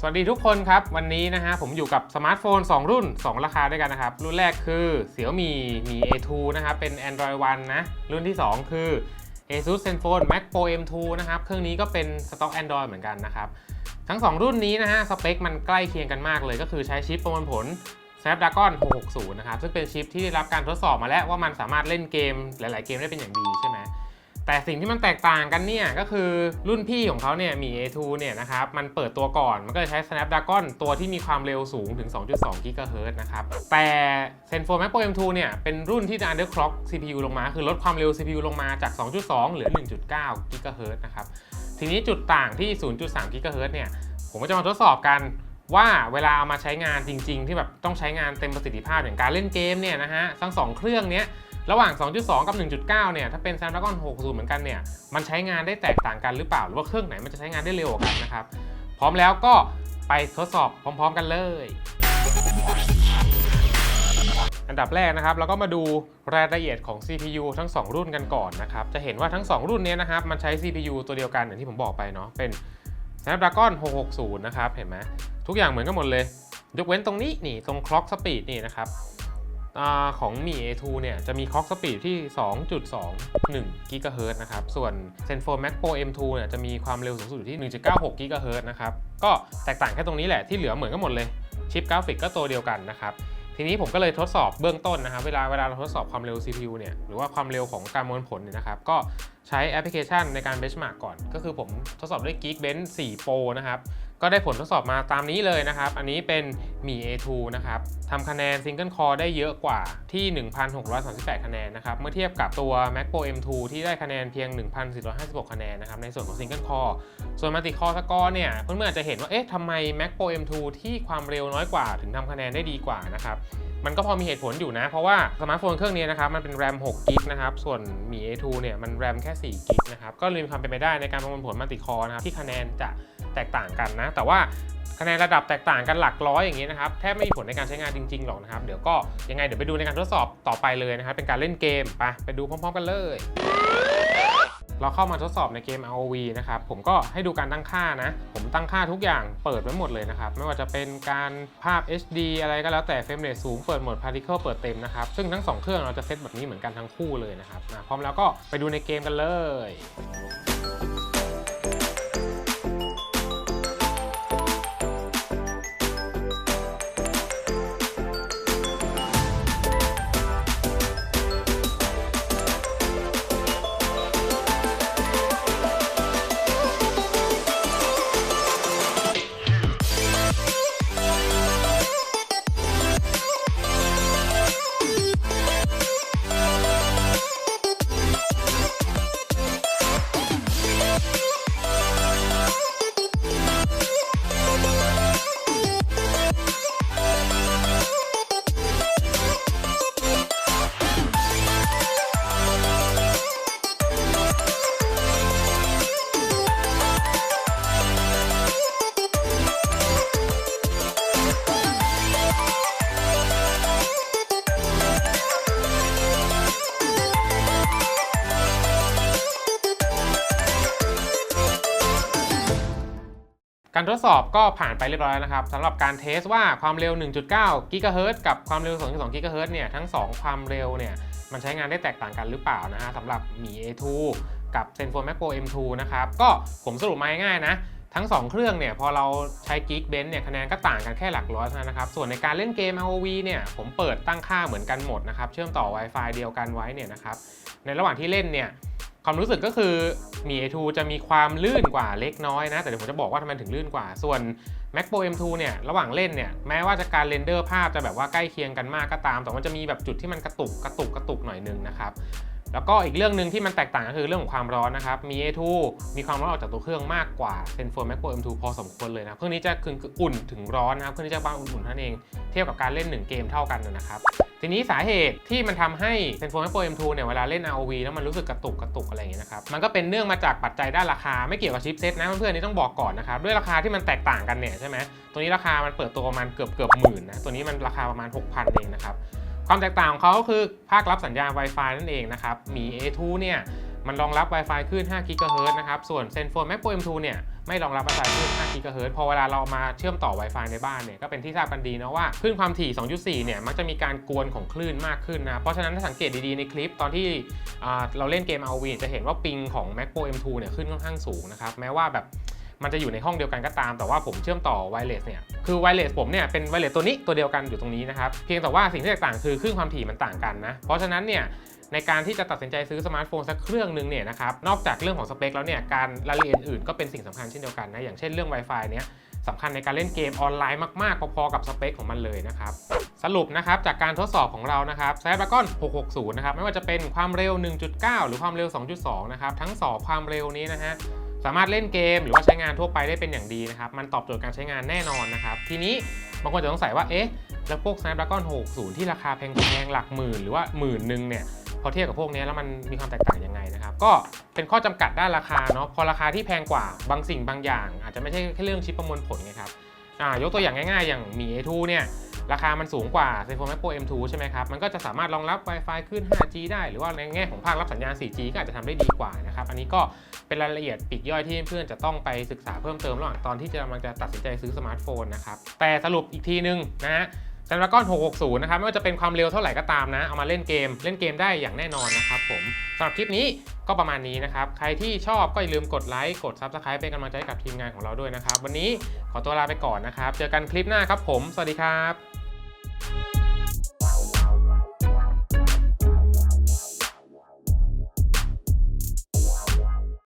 สวัสดีทุกคนครับ วันนี้นะฮะผมอยู่กับสมาร์ทโฟน 2 รุ่น 2 ราคาด้วยกันนะครับ รุ่นแรกคือ Xiaomi Mi A2 นะครับ เป็น Android One นะ รุ่นที่ 2 คือ ASUS ZenFone Max Pro M2 นะครับ เครื่องนี้ก็เป็นสต็อก Android เหมือนกันนะครับ ทั้ง 2 รุ่นนี้นะฮะ สเปคมันใกล้เคียงกันมากเลย ก็คือใช้ชิปประมวลผล Snapdragon 660 นะครับ ซึ่งเป็นชิปที่ได้รับการทดสอบมาแล้วว่ามันสามารถเล่นเกมหลาย ๆ เกมได้เป็นอย่างดีใช่ไหม แต่สิ่งที่มันแตกต่างกันเนี่ยก็คือรุ่นพี่ของเขาเนี่ยมี A2 เนี่ยนะครับมันเปิดตัวก่อนมันก็จะใช้ Snapdragon ตัวที่มีความเร็วสูงถึง 2.2 GHz นะครับ แต่ Zenfone Max Pro M2 เนี่ยเป็นรุ่นที่จะ underclock CPU ลงมา คือลดความเร็ว CPU ลงมาจาก 2.2 เหลือ 1.9 GHz นะครับ ทีนี้จุดต่างที่ 0.3 GHz เนี่ยผมก็จะมาทดสอบกันว่าเวลาเอามาใช้งานจริง ๆ ที่แบบต้องใช้งานเต็มประสิทธิภาพอย่างการเล่นเกมเนี่ยนะฮะทั้งสองเครื่องเนี้ย ระหว่าง 2.2 กับ 1.9 เนี่ย ถ้าเป็น Snapdragon 60 เหมือนกันเนี่ย มันใช้งานได้แตกต่างกันหรือเปล่า หรือว่าเครื่องไหนมันจะใช้งานได้เร็วกว่ากันนะครับ พร้อมแล้วก็ไปทดสอบพร้อม ๆ กันเลย อันดับแรกนะครับ เราก็มาดูรายละเอียดของ CPU ทั้ง 2 รุ่นกันก่อนนะครับ จะเห็นว่าทั้ง 2 รุ่นเนี้ยนะครับ มันใช้ CPU ตัวเดียวกันอย่างที่ผมบอกไปเนาะ เป็น Snapdragon 660 นะครับ เห็นไหมทุกอย่างเหมือนกันหมดเลย ยกเว้นตรงนี้นี่ ตรง clock speed นี่นะครับ อของ Mi A2 เนี่ยจะมี clock speed ที่ 2.21 GHz นะครับ ส่วน Zenfone Max Pro M2 เนี่ยจะมีความเร็วสูงสุดอยู่ที่ 1.96 GHz นะครับ ก็แตกต่างแค่ตรงนี้แหละที่เหลือเหมือนกันหมดเลย ชิปกราฟิกก็ตัวเดียวกันนะครับ ทีนี้ผมก็เลยทดสอบเบื้องต้นนะครับ เวลาเวลาเราทดสอบความเร็ว CPU เนี่ยหรือว่าความเร็วของการประมวลผลเนี่ยนะครับก็ใช้แอปพลิเคชันในการ benchmark ก่อน ก็คือผมทดสอบด้วย Geekbench 4 Pro นะครับ ก็ได้ผลทดสอบมาตามนี้เลยนะครับ อันนี้เป็น Mi A2 นะครับทำคะแนน Single Core ได้เยอะกว่าที่ 1,638 คะแนนนะครับ เมื่อเทียบกับตัว Mac Pro M2 ที่ได้คะแนนเพียง 1,456 คะแนนนะครับ ในส่วนของ Single Core ส่วน Multi Core Score เนี่ย เพื่อนๆอาจจะเห็นว่า เอ๊ะทำไม Mac Pro M2 ที่ความเร็วน้อยกว่า ถึงทำคะแนนได้ดีกว่านะครับ มันก็พอมีเหตุผลอยู่นะ เพราะว่าสมาร์ทโฟนเครื่องนี้นะครับ มันเป็น RAM 6 g b นะครับ ส่วน Mi A2 เนี่ย มัน RAM แค่4 g b นะครับ ก็เลยมีความเป็นไปได้ในการประมวลผลมัลติคอร์นะครับที่คะแนนจะ แตกต่างกันนะ แต่ว่าคะแนนระดับแตกต่างกันหลักร้อยอย่างนี้นะครับแทบไม่มีผลในการใช้งานจริงๆหรอกนะครับ เดี๋ยวก็ยังไงเดี๋ยวไปดูในการทดสอบต่อไปเลยนะครับเป็นการเล่นเกมไปไปดูพร้อม ๆ กันเลยเราเข้ามาทดสอบในเกม ROV นะครับ ผมก็ให้ดูการตั้งค่านะ ผมตั้งค่าทุกอย่างเปิดไว้หมดเลยนะครับ ไม่ว่าจะเป็นการภาพ HD อะไรก็แล้วแต่เฟรมเรทสูงเปิดโหมด Particle เปิดเต็มนะครับ ซึ่งทั้ง 2 เครื่องเราจะเซตแบบนี้เหมือนกันทั้งคู่เลยนะครับอะพร้อมแล้วก็ไปดูในเกมกันเลย ทดสอบก็ผ่านไปเรียบร้อยแล้วนะครับสำหรับการเทสว่าความเร็ว 1.9 GHz กับความเร็ว 2.2 GHz เนี่ยทั้ง 2 ความเร็วเนี่ยมันใช้งานได้แตกต่างกันหรือเปล่านะฮะสำหรับ Mi A2 กับ Zenfone Max Pro M2 นะครับ ก็ผมสรุปมาง่ายๆนะ ทั้ง 2 เครื่องเนี่ยพอเราใช้ Geekbench เนี่ยคะแนนก็ต่างกันแค่หลักร้อยเท่านั้นนะครับ ส่วนในการเล่นเกม ROV เนี่ยผมเปิดตั้งค่าเหมือนกันหมดนะครับ เชื่อมต่อ Wi-Fi เดียวกันไว้เนี่ยนะครับ ในระหว่างที่เล่นเนี่ยความรู้สึกก็คือ Mi A2 จะมีความลื่นกว่าเล็กน้อยนะ แต่เดี๋ยวผมจะบอกว่าทำไมถึงลื่นกว่า ส่วน Mac Pro M2 เนี่ย ระหว่างเล่นเนี่ย แม้ว่าจะการเรนเดอร์ภาพจะแบบว่าใกล้เคียงกันมากก็ตาม แต่มันจะมีแบบจุดที่มันกระตุกกระตุกกระตุกหน่อยนึงนะครับแล้วก็อีกเรื่องหนึ่งที่มันแตกต่างก็คือเรื่องของความร้อนนะครับ มี A2 มีความร้อนออกจากตัวเครื่องมากกว่า Zenfone Max Pro M2 พอสมควรเลยนะ เครื่องนี้จะคืออุ่นถึงร้อนนะครับ เครื่องนี้จะบางอุ่นๆท่านั้นเอง เทียบกับการเล่น 1 เกมเท่ากันนะครับ ทีนี้สาเหตุที่มันทำให้ Zenfone Max Pro M2 เนี่ยเวลาเล่น ROV แล้วมันรู้สึกกระตุกกระตุกอะไรอย่างเงี้ยนะครับมันก็เป็นเนื่องมาจากปัจจัยด้านราคาไม่เกี่ยวกับชิปเซ็ตนะเพื่อนๆนี่ต้องบอกก่อนนะครับด้วยราคาที่มันแตกต่างกันเนี่ยใช่ไหมตัวนี้ราคามันเปิดตัวประมาณเกือบเกือบหมื่นนะตัวนี้มันราคาประมาณ 6,000 เองนะครับความแตกต่างของเขาก็คือภาครับสัญญาณ Wi-Fi นั่นเองนะครับมี A2 เนี่ย มันรองรับ Wi-Fi คลื่น5 GHz นะครับ ส่วน Zenfone Max Pro M2 เนี่ยไม่รองรับ Wi-Fi คลื่น5 GHz พอเวลาเรามาเชื่อมต่อ Wi-Fi ในบ้านเนี่ยก็เป็นที่ทราบกันดีนะว่าคลื่นความถี่ 2.4 เนี่ยมักจะมีการกวนของคลื่นมากขึ้นนะ เพราะฉะนั้นถ้าสังเกตดีๆในคลิปตอนที่เราเล่นเกม RV จะเห็นว่าปิงของ Mac Pro M2 เนี่ยขึ้นค่อนข้างสูงนะครับแม้ว่าแบบมันจะอยู่ในห้องเดียวกันก็ตาม แต่ว่าผมเชื่อมต่อไวเลสเนี่ย คือไวเลสผมเนี่ยเป็นไวเลสตัวนี้ตัวเดียวกันอยู่ตรงนี้นะครับ เพียงแต่ว่าสิ่งที่แตกต่างคือคลื่นความถี่มันต่างกันนะ เพราะฉะนั้นเนี่ย ในการที่จะตัดสินใจซื้อสมาร์ทโฟนสักเครื่องหนึ่งเนี่ยนะครับนอกจากเรื่องของสเปคแล้วเนี่ยการรายละเอียดอื่นก็เป็นสิ่งสำคัญเช่นเดียวกันนะอย่างเช่นเรื่อง Wi-Fi เนี่ยสำคัญในการเล่นเกมออนไลน์มากๆ พอๆกับสเปคของมันเลยนะครับ สรุปนะครับจากการทดสอบของเรานะครับ Snapdragon 660 นะครับ ไม่ว่าจะเป็นความเร็ว 1.9 หรือความเร็ว 2.2 นะครับ ทั้งสองความเร็วนี้นะฮะสามารถเล่นเกมหรือว่าใช้งานทั่วไปได้เป็นอย่างดีนะครับ มันตอบโจทย์การใช้งานแน่นอนนะครับ ทีนี้บางคนจะสงสัยว่าเอ๊ะแล้วพวก Snapdragon 660 ที่ราคาแพงๆหลักหมื่นหรือว่าหมื่นหนึ่งเนี่ย พอเทียบกับพวกนี้แล้วมันมีความแตกต่างยังไงนะครับ ก็เป็นข้อจำกัดด้านราคาเนาะพอราคาที่แพงกว่าบางสิ่งบางอย่าง อาจจะไม่ใช่แค่เรื่องชิปประมวลผลไงครับยกตัวอย่างง่ายๆ อย่างมี A2 เนี่ยราคามันสูงกว่า Zenfone Pro M2 ใช่ไหมครับ มันก็จะสามารถรองรับ Wi-Fi ขึ้น 5G ได้ หรือว่าในแง่ของภาครับสัญญาณ 4G ก็อาจจะทำได้ดีกว่านะครับ อันนี้ก็เป็นรายละเอียดปีกย่อยที่เพื่อนๆจะต้องไปศึกษาเพิ่มเติมระหว่างตอนที่จะกำลังจะตัดสินใจซื้อสมาร์ทโฟนนะครับ แต่สรุปอีกทีนึงนะฮะ Snapdragon 660 นะครับ ไม่ว่าจะเป็นความเร็วเท่าไหร่ก็ตามนะ เอามาเล่นเกม เล่นเกมได้อย่างแน่นอนนะครับผมสำหรับคลิปนี้ก็ประมาณนี้นะครับ ใครที่ชอบก็อย่าลืมกดไลค์ กด Subscribe เป็นกำลังใจกับทีมงานของเราด้วยนะครับ วันนี้ขอตัวลาไปก่อนนะครับ เจอกันคลิปหน้าครับผม สวัสดีครับ